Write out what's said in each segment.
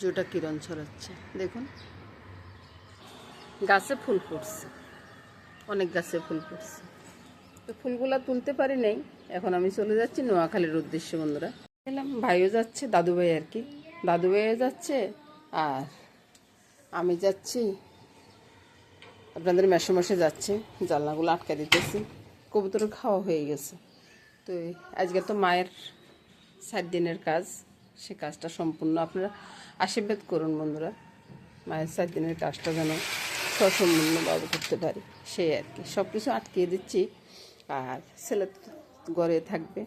যেটা কিরণ ছড়াচ্ছে। দেখুন। গাছে ফুল ফুটছে। অনেক গাছে ফুল ফুটছে। তো ফুলগুলা তুলতে পারি নাই। এখন আমি চলে যাচ্ছি নোয়াখালীর উদ্দেশ্যে বন্ধুরা। এলাম ভাইও যাচ্ছে দাদু ভাই আর কি। দাদু ভাইও যাচ্ছে আর আমি যাচ্ছি। আপনাদের মেশে মশে যাচ্ছে জানলাগুলো আটকে দিতেছি। কবুতরের খাওয়া হয়ে গেছে। তো আজকে তো মায়ের সাত দিনের কাজ। সে কাজটা সম্পূর্ণ আপনারা আশীর্বাদ করুন বন্ধুরা। মায়ের সাত দিনের কাজটা যেন সসম্পূর্ণভাবে করতে পারি, সেই আর কি। সব কিছু আটকিয়ে দিচ্ছি, আর ছেলে ঘরে থাকবে,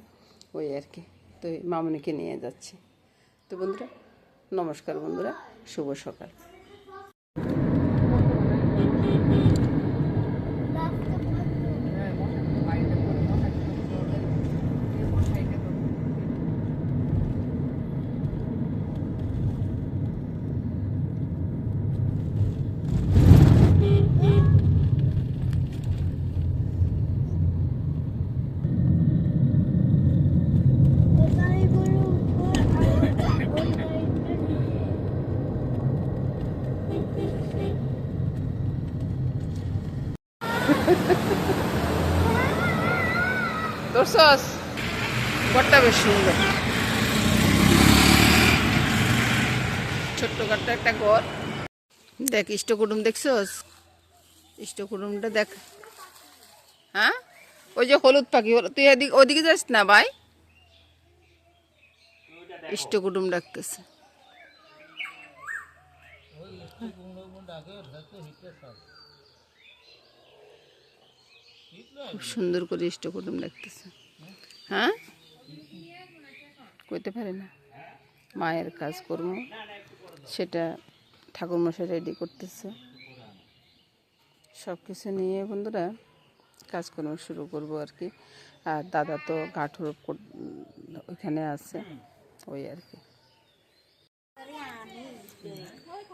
ওই আর কি। তো মামনিকে নিয়ে যাচ্ছি। তো বন্ধুরা, নমস্কার বন্ধুরা, শুভ সকাল। ঘরটা বেশ সুন্দর। ছোট্ট একটা ঘর। দেখ দেখ। হ্যাঁ? ওই যে হলুদ পাখি তুই এদিকে ওদিকে যাস না, ভাই? ইষ্টকুটুম ডাকতেছে। খুব সুন্দর করে ইষ্টকুটুম ডাকতেছে হ্যাঁ? কইতে পারে না। মায়ের কাজ কর্ম সেটা ঠাকুরমশাই রেডি করতেছে। সব কিছু নিয়ে বন্ধুরা কাজকর্ম শুরু করব আর কি। আর দাদা তো কাঠুর ওইখানে আছে ওই আর কি।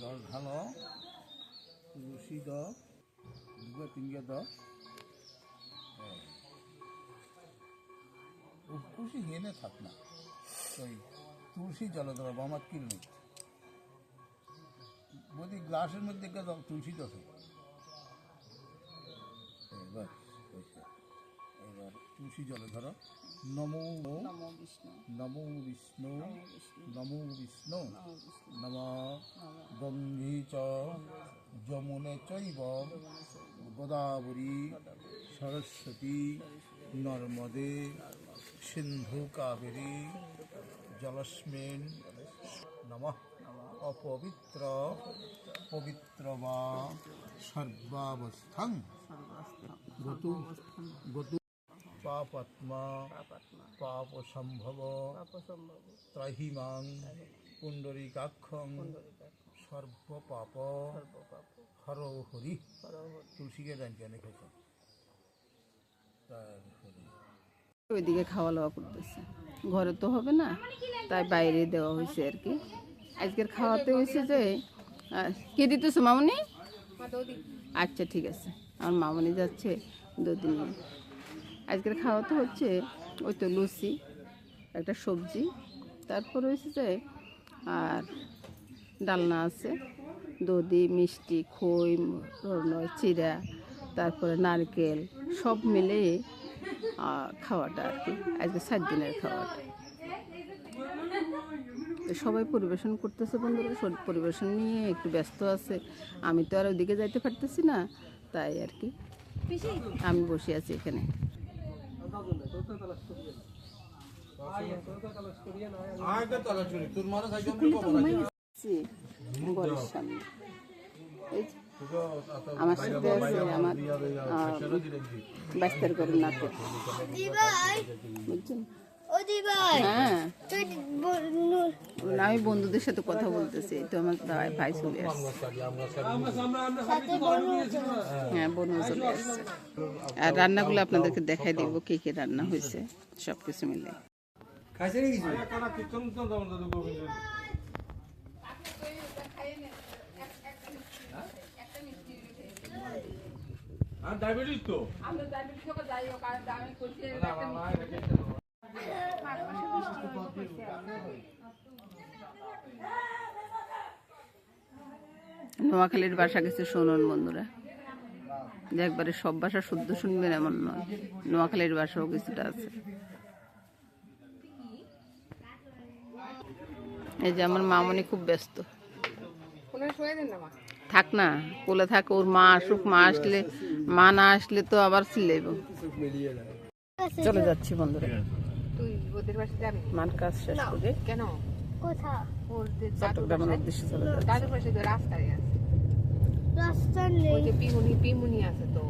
জল ঢালো তুলসী দ দুগে তিনগে হেনে থাক না। তুলসী জল দেওয়া আমার কিল নেই বলি গ্লাসের মধ্যে দাও তুলসী এবার। এবার তুলসী জলে ধরো। নমো নমো বিষ্ণু। নমো বিষ্ণু। নমো বিষ্ণু। নম গঙ্গে চ। যমুনে চৈব। গোদাবরী। সরস্বতী। নর্মদে। সিন্ধু কাবেরী। জলস্মিন। নম। অপবিত্র পবিত্র বা সর্বাবস্থান গতু গতু। পাপাত্মা পাপ সম্ভব ত্রাহিমাং পুণ্ডরীকাক্ষং সর্ব পাপ হর হরি। তুলসীকে দেন কেন খেতে ওইদিকে খাওয়া দাওয়া করতেছে। ঘরে তো হবে না তাই বাইরে দেওয়া হয়েছে আর কি। আজকের খাওয়াতে হয়েছে যে কে দিতেছো মামনি? আচ্ছা ঠিক আছে। আমার মামনি যাচ্ছে দুদিন আজকের খাওয়াতে হচ্ছে ওই তো লুচি, একটা সবজি। তারপর হয়েছে যে, আর ডালনা আছে, দধি, মিষ্টি, খই চিরা তারপরে নারকেল, সব মিলে খাওয়াটা আর কি। আজকে সাত দিনের খাওয়াটা। সবাই পরিবেশন করতেছে বন্ধুরা সব পরিবেশন নিয়ে একটু ব্যস্ত আছে আমি তো আর ওদিকে যাইতে পারতেছি না তাই আর কি আমি বসে আছি এখানে ঘরের সামনে আমার সাথে আছে আমার বাইস্তার করে নাটক বুঝছেন হ্যাঁ। তুই আমি বন্ধুদের সাথে কথা বলতেছি এই তো আমার ভাই ভাই চলে আসছে। সাথে বন্ধু হ্যাঁ চলে আসছে। আর রান্নাগুলো আপনাদেরকে দেখাই দিব কি কি রান্না হয়েছে সব কিছু? মিলে ডায়াবেটিস তো? নোয়াখালীর বাসা গেছে শুনুন বন্ধুরা। যে একবারে সব ভাষা শুদ্ধ শুনবেন এমন নয়। নোয়াখালীর ভাষাও কিছুটা আছে। এই যে আমার মামনি খুব ব্যস্ত। থাক না কোলে থাক ওর মা আসুক মা আসলে মা না আসলে তো আবার চিল্লাইব চলে যাচ্ছি বন্ধুরা। তুই ওদের বাসে যাবি? মার কাজ শেষ করে। কেন? কোথা ওদের চট্টগ্রামের উদ্দেশ্যে চলে যাচ্ছি। দাদুর পাশে তো রাস্তায় আছে। রাস্তা ওই নেই। যে পিমুনি পিমুনি আছে তো।